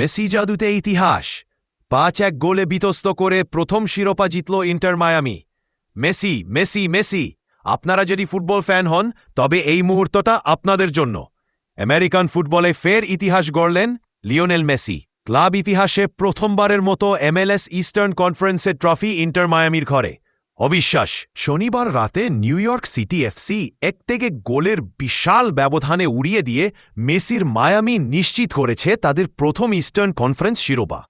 Messi জাদুতে ইতিহাস। পাঁচ এক গোলে বিতস্ত করে প্রথম শিরোপা জিতল Inter Miami. Messi Messi Messi. আপনারা যদি ফুটবল ফ্যান হন, তবে এই মুহূর্তটা আপনাদের জন্য। আমেরিকান ফুটবলে ফের ইতিহাস গড়লেন লিওনেল মেসি। ক্লাব ইতিহাসে প্রথমবারের মতো এমএলএস ইস্টার্ন কনফারেন্সের ট্রফি ইন্টার মায়ামির ঘরে। অবিশ্বাস, শনিবার রাতে নিউ ইয়র্ক সিটি এফসি এক থেকে গোলের বিশাল ব্যবধানে উড়িয়ে দিয়ে মেসির মায়ামি নিশ্চিত করেছে তাদের প্রথম ইস্টার্ন কনফারেন্স শিরোপা।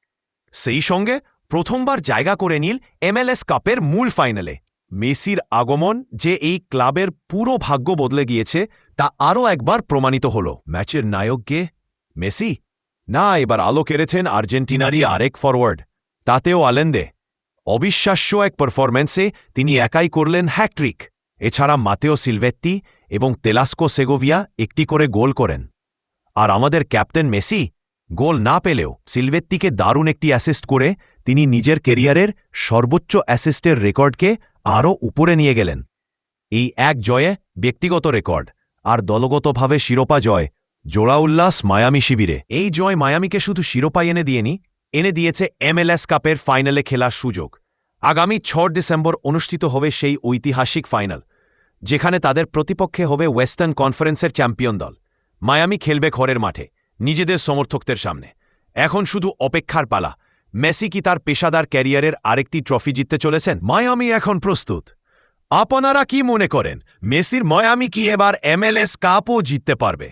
সেই সঙ্গে প্রথমবার জায়গা করে নিল এমএলএস কাপের মূল ফাইনালে। মেসির আগমন যে এই ক্লাবের পুরো ভাগ্য বদলে গিয়েছে, তা আরও একবার প্রমাণিত হল। ম্যাচের নায়ক গে মেসি? না, এবার আলো কেড়েছেন আর্জেন্টিনারই আরেক ফরওয়ার্ড তাতেও আলেন্দে। অবিশ্বাস্য এক পারফরম্যান্সে তিনি একাই করলেন হ্যাট্রিক এছাড়া মাতেও সিলভেত্তি এবং তেলাস্কো সেগোভিয়া একটি করে গোল করেন। আর আমাদের ক্যাপ্টেন মেসি গোল না পেলেও সিলভেত্তিকে দারুণ একটি অ্যাসিস্ট করে তিনি নিজের কেরিয়ারের সর্বোচ্চ অ্যাসিস্টের রেকর্ডকে আরও উপরে নিয়ে গেলেন। এই এক জয়ে ব্যক্তিগত রেকর্ড আর দলগতভাবে শিরোপা জয় জোড়া উল্লাস মায়ামি শিবিরে। এই জয় মায়ামিকে শুধু শিরোপা এনে দিয়েনি এনে দিয়েছে এমএলএস কাপের ফাইনালে খেলার সুযোগ। আগামী ছ ডিসেম্বর অনুষ্ঠিত হবে সেই ঐতিহাসিক ফাইনাল, যেখানে তাদের প্রতিপক্ষে হবে ওয়েস্টার্ন কনফারেন্সের চ্যাম্পিয়ন দল। মায়ামি খেলবে ঘরের মাঠে, নিজেদের সমর্থকদের সামনে। এখন শুধু অপেক্ষার পালা। মেসি কি তার পেশাদার ক্যারিয়ারের আরেকটি ট্রফি জিততে চলেছেন? মায়ামি এখন প্রস্তুত। আপনারা কি মনে করেন, মেসির মায়ামি কি এবার এমএলএস কাপও জিততে পারবে?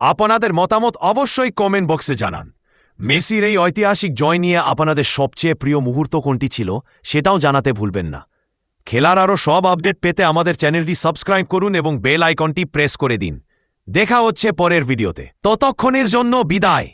আপনাদের মতামত অবশ্যই কমেন্ট বক্সে জানান। মেসির এই ঐতিহাসিক জয় নিয়ে আপনাদের সবচেয়ে প্রিয় মুহূর্ত কোনটি ছিল, সেটাও জানাতে ভুলবেন না। খেলার আরও সব আপডেট পেতে আমাদের চ্যানেলটি সাবস্ক্রাইব করুন এবং বেল আইকনটি প্রেস করে দিন। দেখা হচ্ছে পরের ভিডিওতে। ততক্ষণের জন্য বিদায়।